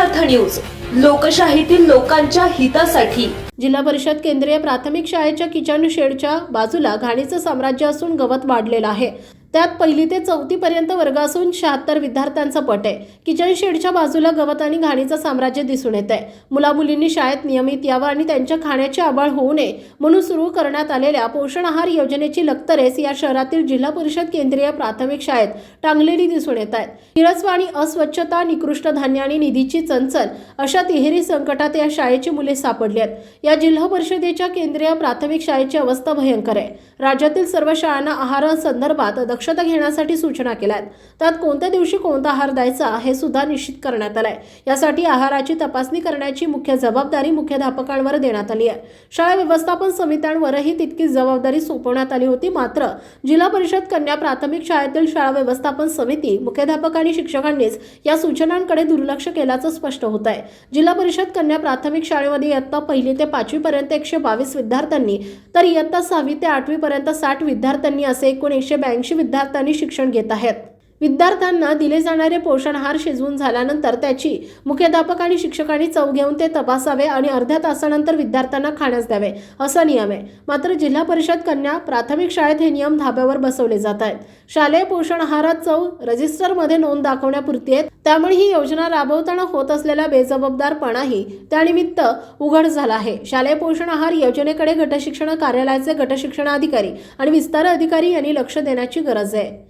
अर्थ न्यूज. लोकशाहीतील लोकांच्या हितासाठी. जिल्हा परिषद केंद्रीय प्राथमिक शाळेच्या किचन शेडच्या बाजूला घाणीचं साम्राज्य असून गवत वाढलेलं आहे. त्यात पहिली ते चौथीपर्यंत वर्ग असून शहात्तर विद्यार्थ्यांचा पट आहे. किचन शेडच्या बाजूला गवत आणि घाणीचं साम्राज्य दिसून येत आहे मुलामुलींनी शाळेत नियमित यावं आणि त्यांच्या खाण्याची आबाळ होऊ नये म्हणून सुरू करण्यात आलेल्या पोषण आहार योजनेची लक्तरेस या शहरातील जिल्हा परिषद केंद्रीय प्राथमिक शाळेत टांगलेली दिसून येत आहेत. हिरस्व आणि अस्वच्छता निकृष्ट धान्य आणि निधीची चंचल अशा तिहेरी संकटात या शाळेची मुले सापडली आहेत. या जिल्हा परिषदेच्या केंद्रीय प्राथमिक शाळेची अवस्था भयंकर आहे. राज्यातील सर्व शाळांना आहारासंदर्भात दक्षता घेण्यासाठी सूचना केल्या आहेत त्यात कोणत्या दिवशी कोणता आहार द्यायचा हे सुद्धा निश्चित करण्यात आलंय. यासाठी आहाराची तपासणी करण्याची मुख्य जबाबदारी मुख्याध्यापकांवर देण्यात आली आहे. शाळा व्यवस्थापन समित्यांवरही तितकीच जबाबदारी सोपवण्यात आली होती मात्र जिल्हा परिषद कन्या प्राथमिक शाळेतील शाळा व्यवस्थापन समिती मुख्याध्यापक आणि शिक्षकांनीच या सूचनांकडे दुर्लक्ष केल्याचं स्पष्ट होत आहे जिल्हा परिषद कन्या प्राथमिक शाळेमध्ये इयत्ता पहिली ते पाचवी पर्यंत एकशे बावीस विद्यार्थ्यांनी तर इयत्ता सहावी ते आठवी पर्यंत साठ विद्यार्थ्यांनी असे एकूण एकशे ब्याऐंशी विद्यार्थ्यांनी शिक्षण घेत आहेत. विद्यार्थ्यांना दिले जाणारे पोषण आहार शिजवून झाल्यानंतर त्याची मुख्याध्यापक आणि शिक्षकांनी चव घेऊन ते तपासावे आणि अर्ध्या तासानंतर विद्यार्थ्यांना खाण्यास द्यावे असा नियम आहे. मात्र जिल्हा परिषद कन्या प्राथमिक शाळेत हे नियम धाब्यावर बसवले जात आहेत. शालेय पोषण आहारात चव रजिस्टरमध्ये नोंद दाखवण्यापुरती आहेत. त्यामुळे ही योजना राबवताना होत असलेला बेजबाबदारपणाही त्यानिमित्त उघड झाला आहे. शालेय पोषण आहार योजनेकडे गटशिक्षण कार्यालयाचे गटशिक्षणाधिकारी आणि विस्तार अधिकारी यांनी लक्ष देण्याची गरज आहे.